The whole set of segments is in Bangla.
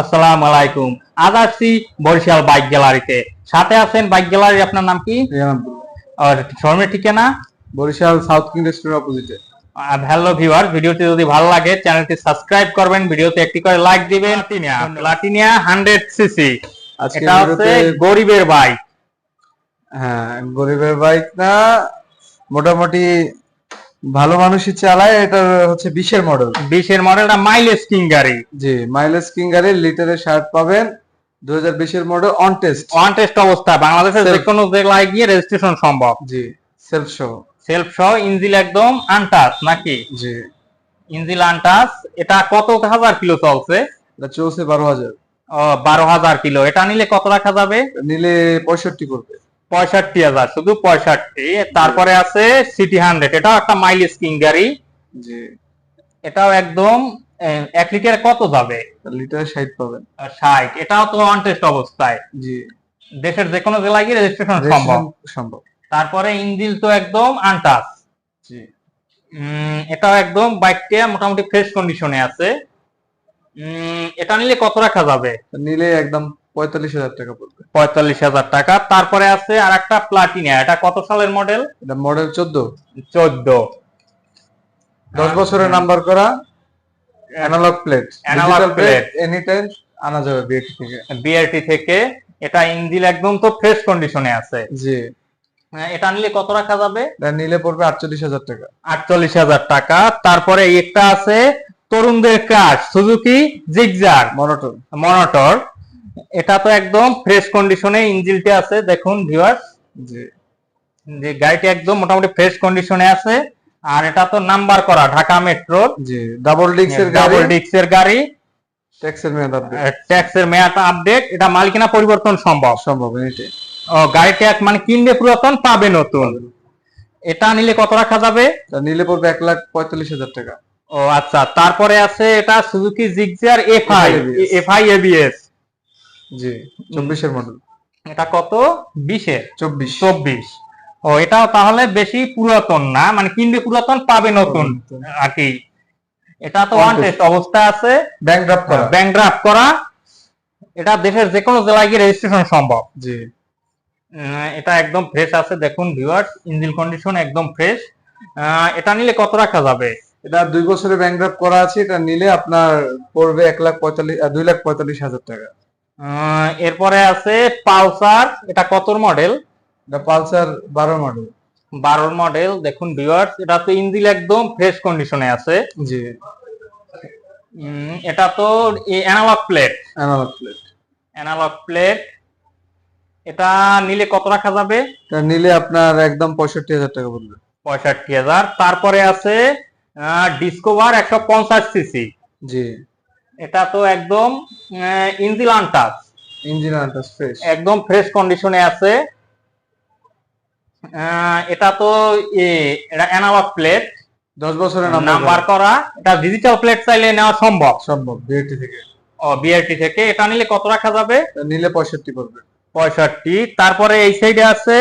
আসসালামু আলাইকুম আজ আসছি বরিশাল বাইক গ্যালারিতে। সাথে আছেন বাইক গ্যালারি আপনার নাম কি? আর শর্মের ঠিকানা? বরিশাল সাউথ কিং রেস্টুরেন্ট অপোজিটে। হ্যালো ভিউয়ার ভিডিওটি যদি ভালো লাগে চ্যানেলটি সাবস্ক্রাইব করবেন ভিডিওতে একটি করে লাইক দিবেন। প্লাটিনিয়া হান্ড্রেড সিসি এটা হচ্ছে গরিবের বাইক। হ্যাঁ গরিবের বাইক না মোটামুটি ভালো মানুষই চালায় এটা হচ্ছে বিশের মডেল বিশের মডেলটা মাইলেজ কিং গাড়ি। জি মাইলেজ কিং গাড়ির লিটারের শার্ট পাবেন দুই হাজার বিশের model on test on test অবস্থা বাংলাদেশের যে কোনো জেলায় গিয়ে রেজিস্ট্রেশন সম্ভব। জি সেলফ শো সেলফ সহ ইঞ্জিল একদম আনটাচ নাকি? জি। ইঞ্জিল আনটাচ এটা কত হাজার কিলো চলছে? এটা চলছে বারো হাজার। বারো হাজার কিলো। এটা নিলে কত রাখা যাবে? নিলে পঁয়ষট্টি করবে। পঁয়ষট্টি হাজার শুধু পঁয়ষট্টি। তারপরে আছে সিটি হান্ড্রেড এটাও একটা মাইলেজ কিং গাড়ি। এটাও একদম এক লিটার কত যাবে? লিটার ষাট পাবেন। ষাট এটাও তো অনটেস্ট অবস্থায়। জি। দেশের যে কোনো জেলায় গিয়ে রেজিস্ট্রেশন সম্ভব। সম্ভব। তারপরে ইঞ্জিল তো একদম আনটাচ জি। এটাও একদম বাইকটা মোটামুটি ফ্রেশ কন্ডিশনে আছে। এটা নিলে কত রাখা যাবে? নিলে একদম পঁয়তাল্লিশ হাজার টাকা পড়বে। পঁয়তাল্লিশ হাজার টাকা। তারপরে আছে আর একটা প্লাটিনা। এটা কত সালের মডেল এটা মডেল চোদ্দ। চোদ্দ। দশ বছরের নাম্বার করা analogue plate Analog plate. Any time আনা যাবে বিএটি থেকে। বিআরটি থেকে। এটা একদম তো ফ্রেশ কন্ডিশনে আছে। জি। এটা নিলে কত রাখা যাবে? এটা নিলে পড়বে আটচল্লিশ হাজার টাকা। আটচল্লিশ হাজার টাকা। তারপরে একটা আছে তরুণদের ক্রাশ সুজুকি জিগজার মনোটন মনোটর এটা তো একদম ফ্রেশ কন্ডিশনে ইঞ্জিলটা আছে দেখুন ভিউয়ার্স জি। যে গাড়িটি একদম মোটামুটি ফ্রেশ কন্ডিশনে আছে আর এটা তো নাম্বার করা ঢাকা মেট্রোর জি ডাবল ডিক্সের গাড়ি। ডাবল ডিক্সের গাড়ি। ট্যাক্সের মেয়াদ আপডেট ট্যাক্সের মেয়াদ আপডেট এটা মালিকানা পরিবর্তন সম্ভব। সম্ভব ও গাড়িটা এক মানে কিনবে পুরাতন পাবে নতুন। এটা নিলে কত রাখা যাবে? নিলে পড়বে এক লাখ পঁয়তাল্লিশ হাজার টাকা। ও আচ্ছা তারপরে আছে এটা Suzuki Gixxer FI FI ABS জি চব্বিশের মডেল এটা কত? বিশের? চব্বিশ। চব্বিশ। ও এটাও তাহলে বেশি পুরাতন না? মানে কিনবে পুরাতন পাবে নতুন। আর কি। এটা তো ওয়ান টেস্ট অবস্থা আছে। ব্যাংক ড্রাফট করা। ব্যাংক ড্রাফট করা। এটা দেশের যে কোনো জেলায় গিয়ে রেজিস্ট্রেশন সম্ভব। জি। এটা একদম ফ্রেশ আছে। দেখুন ভিউয়ার্স ইঞ্জিন কন্ডিশন একদম ফ্রেশ এটা নিলে কত রাখা যাবে? এটা দুই বছরের ব্যাংক ড্রাফট করা আছে। এটা নিলে আপনার পড়বে এক লাখ পঁয়তাল্লিশ দুই লাখ পঁয়তাল্লিশ হাজার টাকা। এরপরে আছে পালসার। এটা কতর মডেল এটা পালসার বারো মডেল বারোর মডেল দেখুন ভিউয়ার্স এটা তো ইঞ্জিন একদম ফ্রেশ কন্ডিশনে আছে। জি। এটা তো analogue plate analogue plate analogue plate এটা নিলে কত রাখা যাবে? এটা নিলে আপনার একদম পঁয়ষট্টি হাজার টাকা পড়বে। পঁয়ষট্টি হাজার। তারপরে আছে ডিসকভার একশো পঞ্চাশ সিসি জি। এটা তো একদম আনটাচ ইঞ্জিন আনটাস ফ্রেশ একদম ফ্রেশ কন্ডিশনে আছে। এটা তো এটা অ্যানালগ প্লেট দশ বছরের নাম্বার করা এটা ডিজিটাল প্লেট চাইলে নেওয়া সম্ভব। সম্ভব বিএটি থেকে। ও বিআরটি থেকে। এটা নিলে কত রাখা যাবে? নিলে পঁয়ষট্টি পড়বে। পঁয়ষট্টি। তারপরে এই সাইডে আছে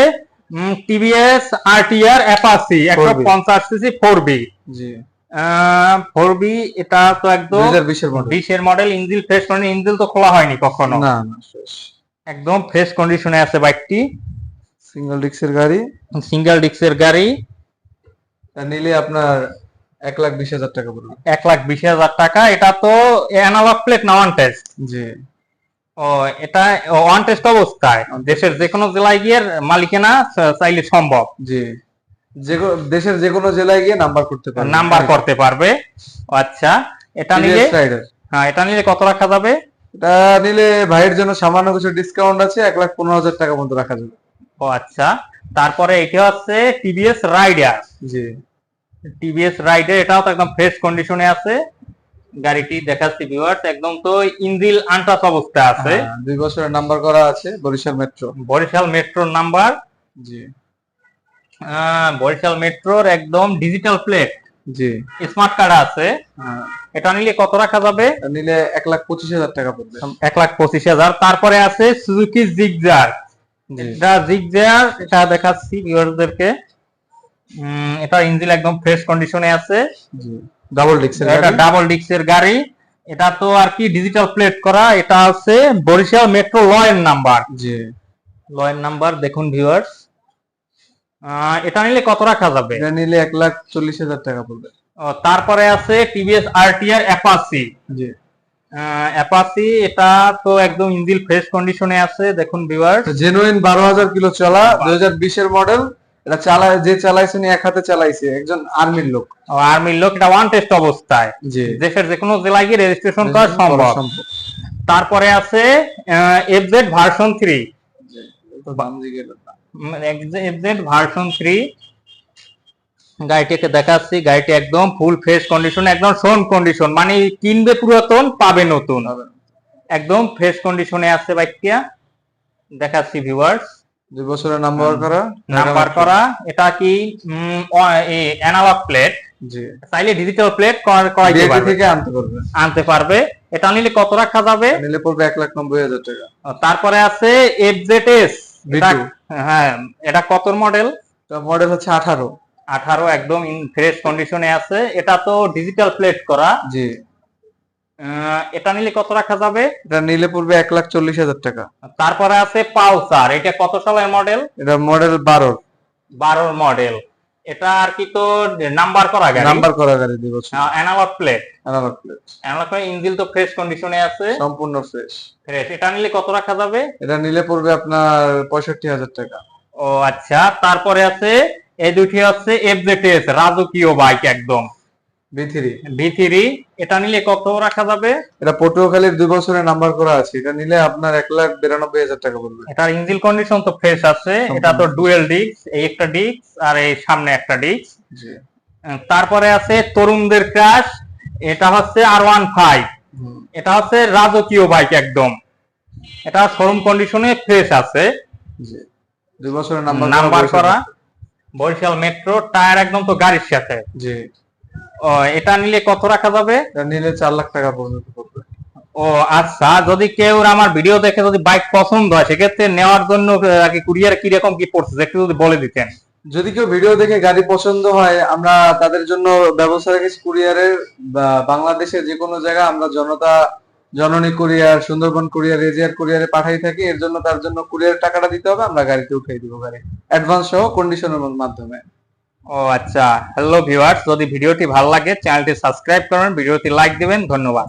টিভিএস আরটিআর অ্যাপাসি একশো 4B পঞ্চাশ সিসি ফোর বি জি। ফোর বি এটা তো একদম বিশের মডেল ইঞ্জিল ফ্রেশ মানে ইঞ্জিল তো খোলা হয়নি কখনো। না না একদম ফ্রেশ কন্ডিশনে আছে বাইকটি সিঙ্গেল ডিক্সের গাড়ি। সিঙ্গেল ডিস্কের গাড়ি। নিলে আপনার এক লাখ বিশ হাজার টাকা পড়বে। এক লাখ বিশ হাজার টাকা। এটা তো অ্যানালগ প্লেট না ওয়ান টেস্ট জি। ও এটা ওয়ান টেস্ট অবস্থায়। দেশের যে কোনো জেলায় গিয়ে মালিকানা চাইলে সম্ভব। জি। যে দেশের যে কোনো জেলায় গিয়ে নাম্বার করতে পারবে। নাম্বার করতে পারবে। আচ্ছা এটা নিলে হ্যাঁ এটা নিলে কত রাখা যাবে? এটা নিলে ভাইয়ের জন্য সামান্য কিছু ডিসকাউন্ট আছে এক লাখ পনেরো হাজার টাকা মতো রাখা যাবে। ও আচ্ছা তারপরে এটা হচ্ছে টিভিএস রাইডার জি। টিভিএস রাইডার এটাও তো একদম ফ্রেশ কন্ডিশনে আছে। গাড়িটি দেখাচ্ছি ভিউয়ার্স একদম তো ইঞ্জিল আনটাস অবস্থা আছে। হ্যাঁ, দুই বছরের নাম্বার করা আছে বরিশাল মেট্রো বরিশাল মেট্রোর নাম্বার জি। বরিশাল মেট্রোর একদম ডিজিটাল প্লেট জি। স্মার্ট কার্ড আছে। হ্যাঁ, এটা নিলে কত রাখা যাবে? নিলে এক লাখ পঁচিশ হাজার টাকা পড়বে। এক লাখ পঁচিশ হাজার। তারপরে আছে সুজুকি জিগজার এটা জিগজার এটা দেখাচ্ছি ভিউয়ারদেরকে এটা ইঞ্জিন একদম ফ্রেশ কন্ডিশনে আছে। ডাবল ডিক্সের এটা ডাবল ডিক্সের গাড়ি। এটা তো আর কি ডিজিটাল প্লেট করা। এটা হচ্ছে বরিশাল মেট্রো লয়ের নাম্বার জি। লয়ের নাম্বার দেখুন ভিউয়ার্স এটা নিলে কত রাখা যাবে? এটা নিলে এক লাখ চল্লিশ হাজার টাকা পড়বে। তারপরে আছে টিভিএস আরটিআর অ্যাপাসি জি। অ্যাপাসি এটা তো একদম ইঞ্জিল ফ্রেশ কন্ডিশনে আছে দেখুন ভিউয়ার্স জেনুইন বারো হাজার কিলো চলা দুই হাজার বিশের মডেল এটা চালায় যে চালাইছে এক হাতে চালাইছে একজন আর্মির লোক। আর্মির লোক এটা ওয়ান টেস্ট অবস্থায়। জি। দেশের যে কোনো জেলায় গিয়ে রেজিস্ট্রেশন করা সম্ভব। তারপরে আছে FZ version three FZ version three গাড়িটিকে দেখাচ্ছি গাড়িটি একদম ফুল ফ্রেশ কন্ডিশন একদম শোন কন্ডিশন মানে কিনবে পুরাতন পাবে নতুন। একদম ফ্রেশ কন্ডিশনে আছে বাইকটা দেখাচ্ছি ভিউয়ার্স দুই বছরের নাম্বার করা নাম্বার করা এটা কি অ্যানালগ প্লেট চাইলে ডিজিটাল প্লেট করাইতে পারবে? থেকে আনতে পারবে। আনতে পারবে। এটা নিলে কত রাখা যাবে? নিলে পড়বে এক লাখ নব্বই হাজার টাকা। তারপরে আছে এফজেডএস V2 হ্যাঁ এটা কত মডেল মডেল হচ্ছে আঠারো। আঠারো একদম ফ্রেশ কন্ডিশনে আছে। এটা তো ডিজিটাল প্লেট করা। জি। এটা নিলে কত রাখা যাবে? এটা নিলে পড়বে এক লাখ চল্লিশ হাজার টাকা। তারপরে আছে পালসার এটা কত সালের মডেল এটা মডেল বারোর। বারোর মডেল এটা আর কি তো নাম্বার করা গাড়ি? নাম্বার করা গাড়ি দুই বছর analog plate analog plate analog plate engine তো ফ্রেশ কন্ডিশনে আছে। সম্পূর্ণ ফ্রেশ ফ্রেশ এটা নিলে কত রাখা যাবে? এটা নিলে পড়বে আপনার পঁয়ষট্টি হাজার টাকা। ও আচ্ছা তারপরে আছে এই দুটি হচ্ছে এফজেডএস রাজকীয় বাইক একদম। এটা নিলে কত রাখা যাবে। এটা পটুয়াখালীর দুই বছরের নাম্বার করা আছে। এটা নিলে আপনার এক লাখ বিরানব্বই হাজার টাকা পড়বে। এটার ইঞ্জিন কন্ডিশন তো ফ্রেশ আছে। এটা তো ডুয়েল ডিস্ক এই একটা ডিস্ক আর এই সামনে একটা ডিস্ক তারপরে আছে তরুণদের ক্রাশ এটা হচ্ছে আর ওয়ান ফাইভ এটা হচ্ছে রাজকীয় বাইক একদম। এটা শোরুম কন্ডিশনে ফ্রেশ আছে। দুই বছরের নাম্বার করা বরিশাল মেট্রো টায়ার একদম তো গাড়ির সাথে। জি। এটা নিলে কত রাখা যাবে? এটা নিলে চার লাখ টাকা পর্যন্ত পড়বে। ও আচ্ছা যদি কেউ আমার ভিডিও দেখে যদি বাইক পছন্দ হয় সেক্ষেত্রে নেওয়ার জন্য কুরিয়ার কীরকম কি পড়ছে একটু যদি বলে দিতেন। যদি কেউ ভিডিও দেখে গাড়ি পছন্দ হয় আমরা তাদের জন্য ব্যবস্থা রেখেছি কুরিয়ারের বাংলাদেশের যে কোনো জায়গা আমরা জনতা জননী কুরিয়ার সুন্দরবন কুরিয়ার এজিয়ার কুরিয়ারে পাঠাই থাকি এর জন্য তার জন্য কুরিয়ার টাকাটা দিতে হবে আমরা গাড়িতে উঠাই দিব গাড়ি। অ্যাডভান্স সহ কন্ডিশনের মাধ্যমে। ও আচ্ছা হ্যালো ভিউয়ার্স যদি ভিডিওটি ভালো লাগে চ্যানেলটি সাবস্ক্রাইব করবেন ভিডিওটি লাইক দিবেন, ধন্যবাদ।